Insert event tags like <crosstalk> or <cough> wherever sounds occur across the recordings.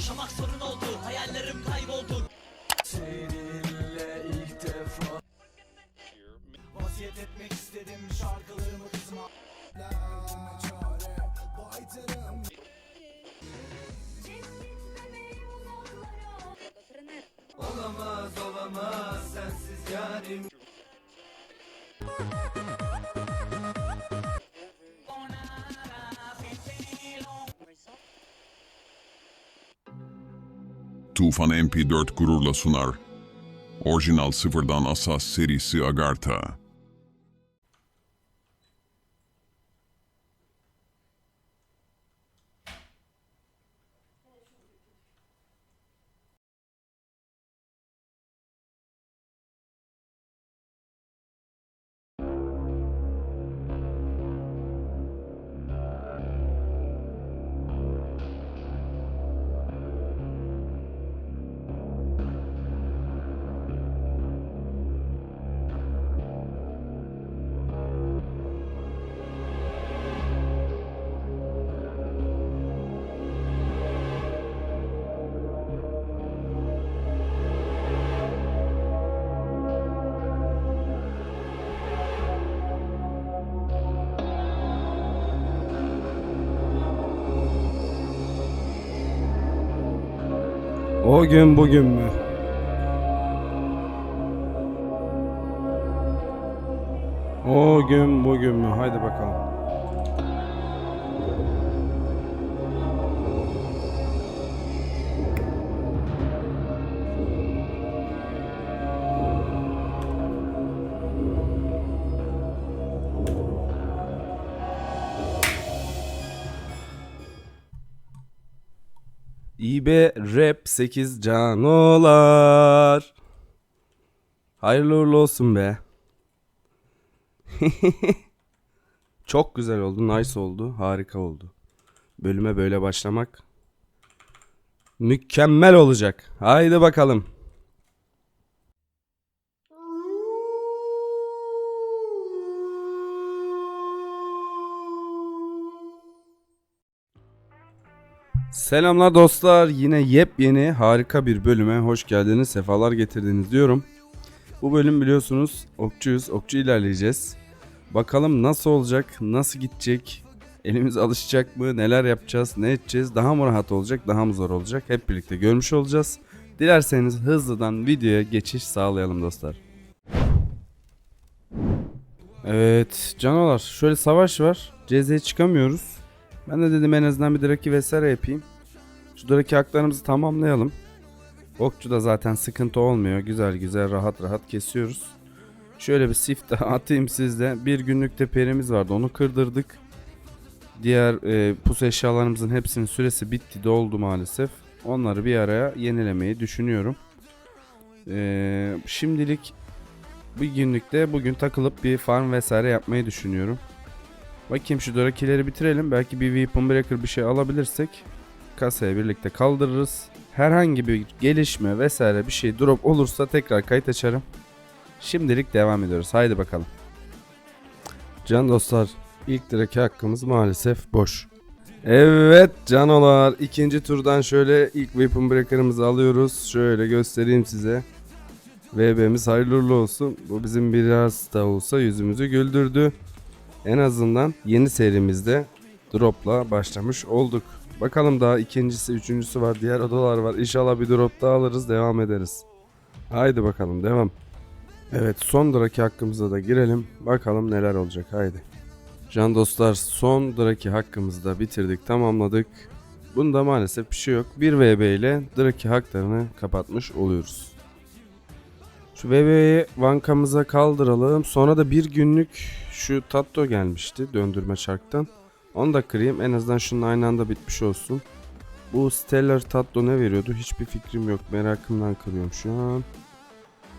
Yaşamak sorun oldu Hayallerim kayboldu. Seninle ilk defa Vasiyet etmek istedim şarkılarımı Tufan MP4 gururla sunar. Orijinal sıfırdan asas serisi Agartha. O gün bugün mü? O gün bugün mü? Haydi bakalım. İB Rap 8 canolar. Hayırlı uğurlu olsun be. <laughs> Çok güzel oldu, nice oldu, harika oldu. Bölüme böyle başlamak mükemmel olacak. Haydi bakalım. Selamlar dostlar. Yine yepyeni harika bir bölüme hoş geldiniz. Sefalar getirdiniz diyorum. Bu bölüm biliyorsunuz okçuyuz. Okçu ilerleyeceğiz. Bakalım nasıl olacak? Nasıl gidecek? Elimiz alışacak mı? Neler yapacağız? Ne edeceğiz? Daha mı rahat olacak? Daha mı zor olacak? Hep birlikte görmüş olacağız. Dilerseniz hızlıdan videoya geçiş sağlayalım dostlar. Evet canavar şöyle savaş var. CZ'ye çıkamıyoruz. Ben de dedim en azından bir draki vesaire yapayım. Şu draki haklarımızı tamamlayalım. Okçu da zaten sıkıntı olmuyor. Güzel güzel rahat rahat kesiyoruz. Şöyle bir sift <laughs> atayım sizde. Bir günlük de perimiz vardı onu kırdırdık. Diğer e, pus eşyalarımızın hepsinin süresi bitti doldu maalesef. Onları bir araya yenilemeyi düşünüyorum. E, şimdilik bir günlükte bugün takılıp bir farm vesaire yapmayı düşünüyorum. Bakayım şu Drakileri bitirelim. Belki bir Weapon Breaker bir şey alabilirsek kasaya birlikte kaldırırız. Herhangi bir gelişme vesaire bir şey drop olursa tekrar kayıt açarım. Şimdilik devam ediyoruz. Haydi bakalım. Can dostlar ilk Draki hakkımız maalesef boş. Evet canolar ikinci turdan şöyle ilk Weapon Breaker'ımızı alıyoruz. Şöyle göstereyim size. VB'miz hayırlı olsun. Bu bizim biraz da olsa yüzümüzü güldürdü. En azından yeni serimizde dropla başlamış olduk. Bakalım daha ikincisi, üçüncüsü var, diğer odalar var. İnşallah bir drop daha alırız, devam ederiz. Haydi bakalım, devam. Evet, son draki hakkımıza da girelim. Bakalım neler olacak, haydi. Can dostlar, son draki hakkımızı da bitirdik, tamamladık. Bunda maalesef bir şey yok. 1 VB ile draki haklarını kapatmış oluyoruz. Şu VB'yi bankamıza kaldıralım. Sonra da bir günlük şu Tatto gelmişti döndürme çarktan. Onu da kırayım. En azından şunun aynı anda bitmiş olsun. Bu Stellar Tatto ne veriyordu? Hiçbir fikrim yok. Merakımdan kırıyorum şu an.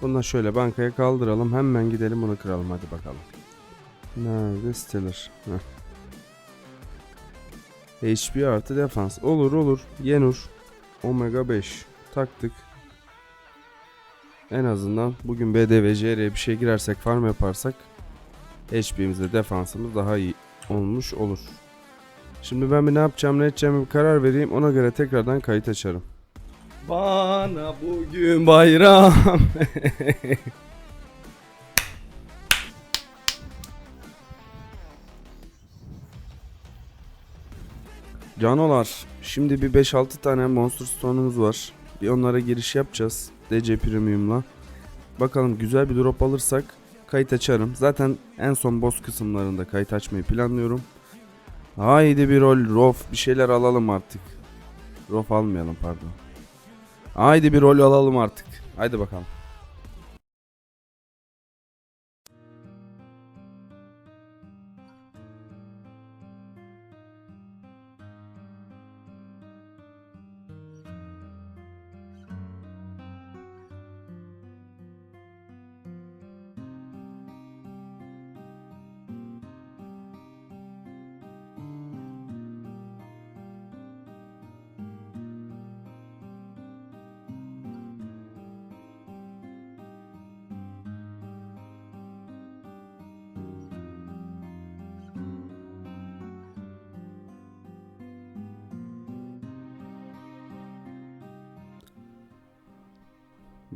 Bundan şöyle bankaya kaldıralım. Hemen gidelim bunu kıralım. Hadi bakalım. Nerede Stellar? Heh. HP artı defans. Olur olur. Yenur. Omega 5. Taktık. En azından bugün BDV JR'ye bir şey girersek farm yaparsak HP'mizde defansımız daha iyi olmuş olur. Şimdi ben bir ne yapacağım ne edeceğime bir karar vereyim ona göre tekrardan kayıt açarım. Bana bugün bayram. <laughs> Canolar, şimdi bir 5-6 tane Monster Stone'umuz var. Bir onlara giriş yapacağız. DC Premium'la. Bakalım güzel bir drop alırsak kayıt açarım. Zaten en son boss kısımlarında kayıt açmayı planlıyorum. Haydi bir rol, rof bir şeyler alalım artık. Rof almayalım pardon. Haydi bir rol alalım artık. Haydi bakalım.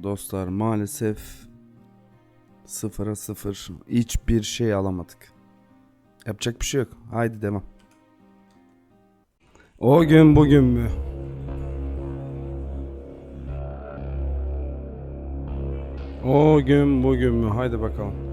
Dostlar maalesef sıfıra sıfır hiçbir şey alamadık. Yapacak bir şey yok. Haydi devam. O gün bugün mü? O gün bugün mü? Haydi bakalım.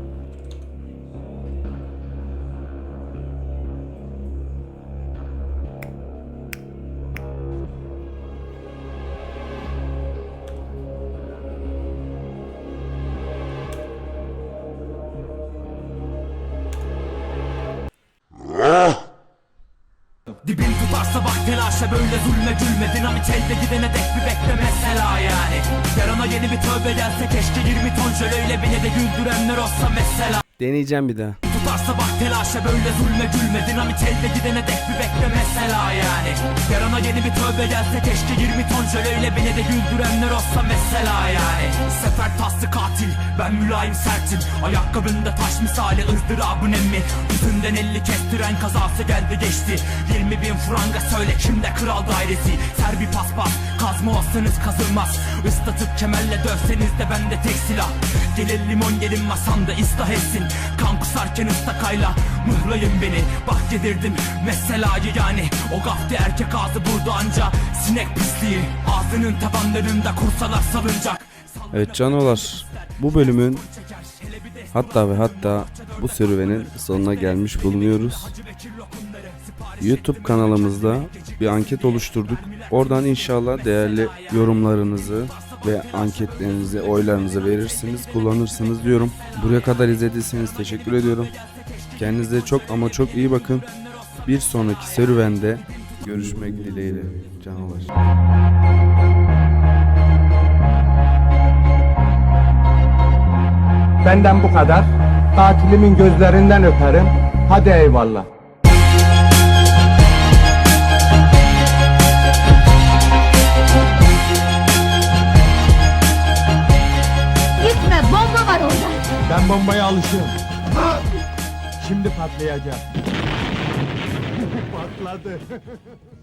Dibin tutarsa bak telaşa böyle zulme gülme Dinamit elde gidene dek bir bekle mesela yani. Yarına yeni bir tövbe gelse keşke 20 ton jöleyle beni de güldürenler olsa mesela. Deneyeceğim bir daha. Tutarsa bak telaşa böyle zulme gülme. Dinamit elde gidene dek bir bekle mesela yani. Yarına yeni bir tövbe gelse keşke 20 ton jöleyle beni de güldürenler olsa mesela yani. Sefer taslı katil ben mülayim sertim. Ayakkabında taş misali ızdırabın emmi Yüzünden elli kestiren kazası geldi geçti. 20 bin franga söyle kimde kral dairesi? Ser bir paspas kazma olsanız kazılmaz Islatıp kemerle dövseniz de bende tek silah. Gelir limon gelin masamda ıslah etsin. Kan kusarken ıstakayla mıhlayın beni. Bak yedirdim meselayı yani. O gafti erkek ağzı burada anca. Sinek pisliği ağzının tabanlarında kursalar salınacak Evet canolar bu bölümün hatta ve hatta bu serüvenin sonuna gelmiş bulunuyoruz. YouTube kanalımızda bir anket oluşturduk. Oradan inşallah değerli yorumlarınızı ve anketlerinizi, oylarınızı verirsiniz, kullanırsınız diyorum. Buraya kadar izlediyseniz teşekkür ediyorum. Kendinize çok ama çok iyi bakın. Bir sonraki serüvende görüşmek dileğiyle canavar. Benden bu kadar. Katilimin gözlerinden öperim. Hadi eyvallah. Gitme bomba var orada. Ben bombaya alışığım. Şimdi patlayacak. <laughs> Patladı. <laughs>